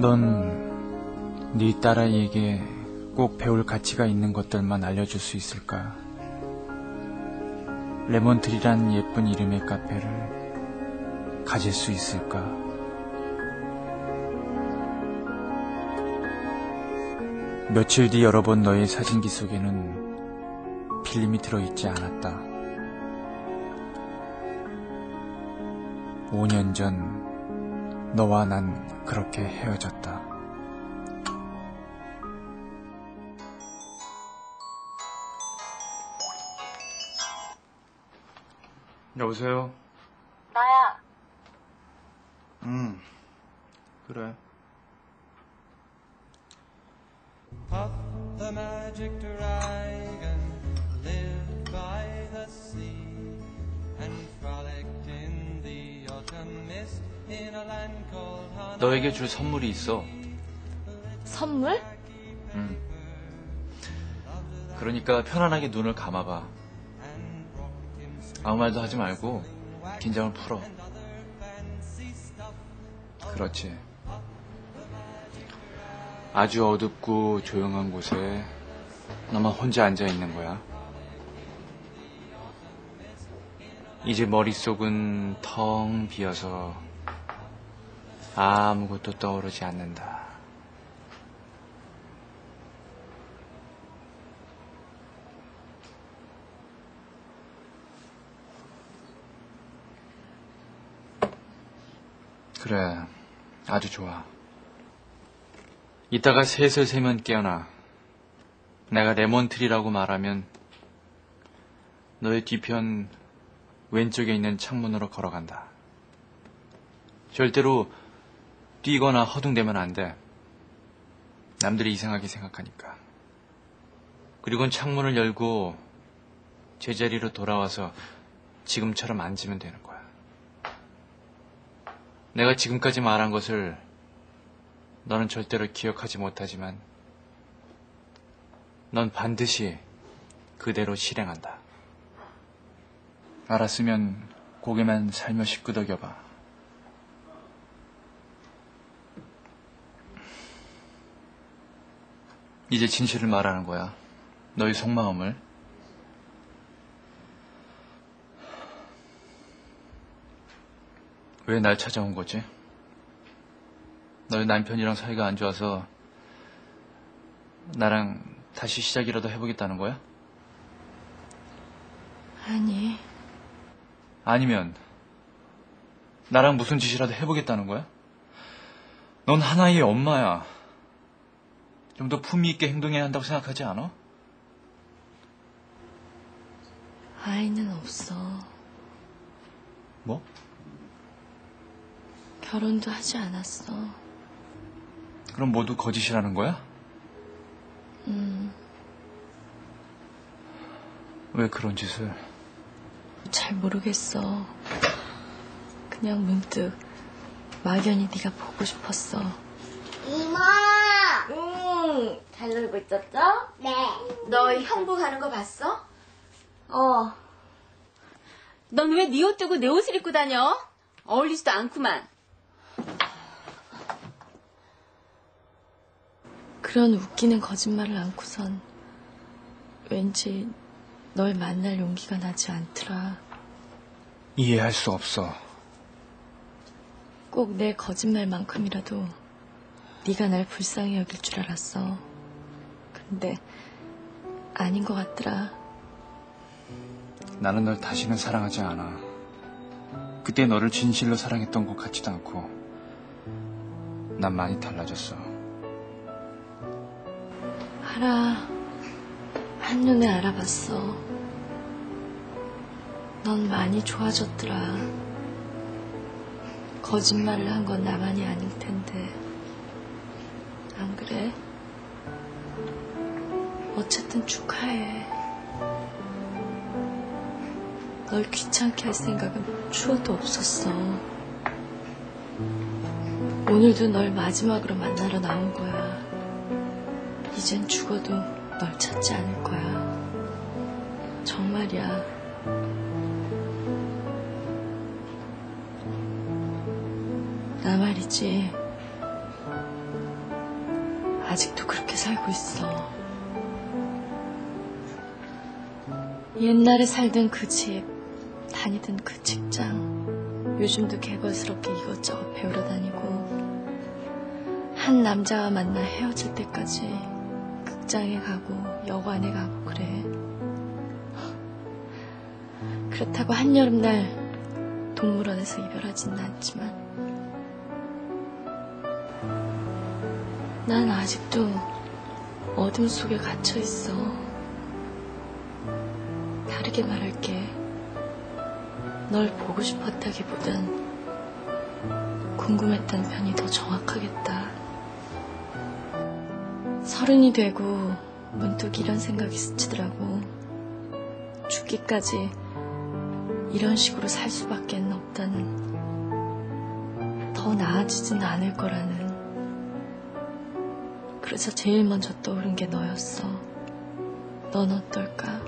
넌 네 딸아이에게 꼭 배울 가치가 있는 것들만 알려줄 수 있을까? 레몬트리란 예쁜 이름의 카페를 가질 수 있을까? 며칠 뒤 열어본 너의 사진기 속에는 필름이 들어있지 않았다. 5년 전 너와 난 그렇게 헤어졌다. 여보세요? 나야. 응. 그래. 너에게 줄 선물이 있어. 선물? 응. 그러니까 편안하게 눈을 감아봐. 아무 말도 하지 말고 긴장을 풀어. 그렇지. 아주 어둡고 조용한 곳에 너만 혼자 앉아 있는 거야. 이제 머릿속은 텅 비어서 아무것도 떠오르지 않는다. 그래, 아주 좋아. 이따가 셋을 세면 깨어나. 내가 레몬트리라고 말하면 너의 뒤편 왼쪽에 있는 창문으로 걸어간다. 절대로 뛰거나 허둥대면 안 돼. 남들이 이상하게 생각하니까. 그리고 창문을 열고 제자리로 돌아와서 지금처럼 앉으면 되는 거야. 내가 지금까지 말한 것을 너는 절대로 기억하지 못하지만 넌 반드시 그대로 실행한다. 알았으면 고개만 살며시 끄덕여봐. 이제 진실을 말하는 거야. 너의 속마음을. 왜 날 찾아온 거지? 너희 남편이랑 사이가 안 좋아서 나랑 다시 시작이라도 해보겠다는 거야? 아니, 아니면 나랑 무슨 짓이라도 해보겠다는 거야? 넌 하나의 엄마야. 좀 더 품위 있게 행동해야 한다고 생각하지 않아? 아이는 없어. 뭐? 결혼도 하지 않았어. 그럼 모두 거짓이라는 거야? 음, 왜 그런 짓을? 잘 모르겠어. 그냥 문득 막연히 네가 보고 싶었어. 이모! 응, 잘 놀고 있었죠? 네. 너 형부 가는 거 봤어? 어. 넌 왜 네 옷 두고 내 옷을 입고 다녀? 어울리지도 않구만. 그런 웃기는 거짓말을 안고선 왠지 널 만날 용기가 나지 않더라. 이해할 수 없어. 꼭 내 거짓말만큼이라도 네가 날 불쌍히 여길 줄 알았어. 근데 아닌 것 같더라. 나는 널 다시는 사랑하지 않아. 그때 너를 진실로 사랑했던 것 같지도 않고, 난 많이 달라졌어. 알아. 한눈에 알아봤어. 넌 많이 좋아졌더라. 거짓말을 한 건 나만이 아닐 텐데. 안 그래? 어쨌든 축하해. 널 귀찮게 할 생각은 추워도 없었어. 오늘도 널 마지막으로 만나러 나온 거야. 이젠 죽어도 널 찾지 않을 거야. 정말이야. 나 말이지. 아직도 그렇게 살고 있어. 옛날에 살던 그 집, 다니던 그 직장, 요즘도 개걸스럽게 이것저것 배우러 다니고, 한 남자와 만나 헤어질 때까지 극장에 가고, 여관에 가고 그래. 그렇다고 한여름날 동물원에서 이별하지는 않지만, 난 아직도 어둠 속에 갇혀 있어. 다르게 말할게. 널 보고 싶었다기보단 궁금했던 편이 더 정확하겠다. 서른이 되고 문득 이런 생각이 스치더라고. 죽기까지 이런 식으로 살 수밖에 없다는, 더 나아지진 않을 거라는. 그래서 제일 먼저 떠오른 게 너였어. 넌 어떨까?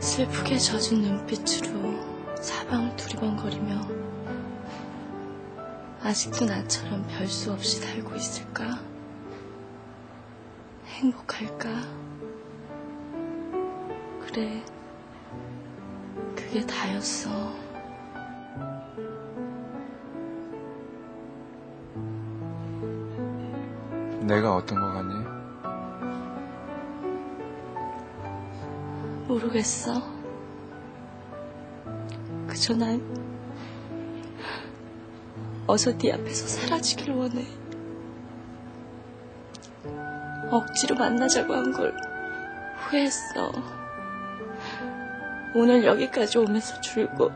슬프게 젖은 눈빛으로 사방을 두리번거리며 아직도 나처럼 별수 없이 살고 있을까? 행복할까? 그래, 그게 다였어. 내가 어떤 거 같니? 모르겠어. 그저 난 어서 네 앞에서 사라지길 원해. 억지로 만나자고 한 걸 후회했어. 오늘 여기까지 오면서 줄고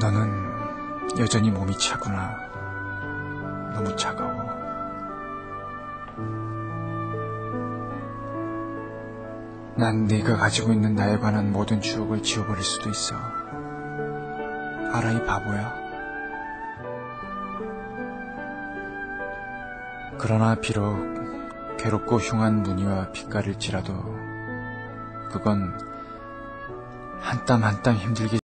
너는 여전히 몸이 차구나. 너무 차가워. 난 네가 가지고 있는 나에 관한 모든 추억을 지워버릴 수도 있어. 알아, 이 바보야. 그러나 비록 괴롭고 흉한 무늬와 빛깔일지라도 그건 한 땀 한 땀 힘들게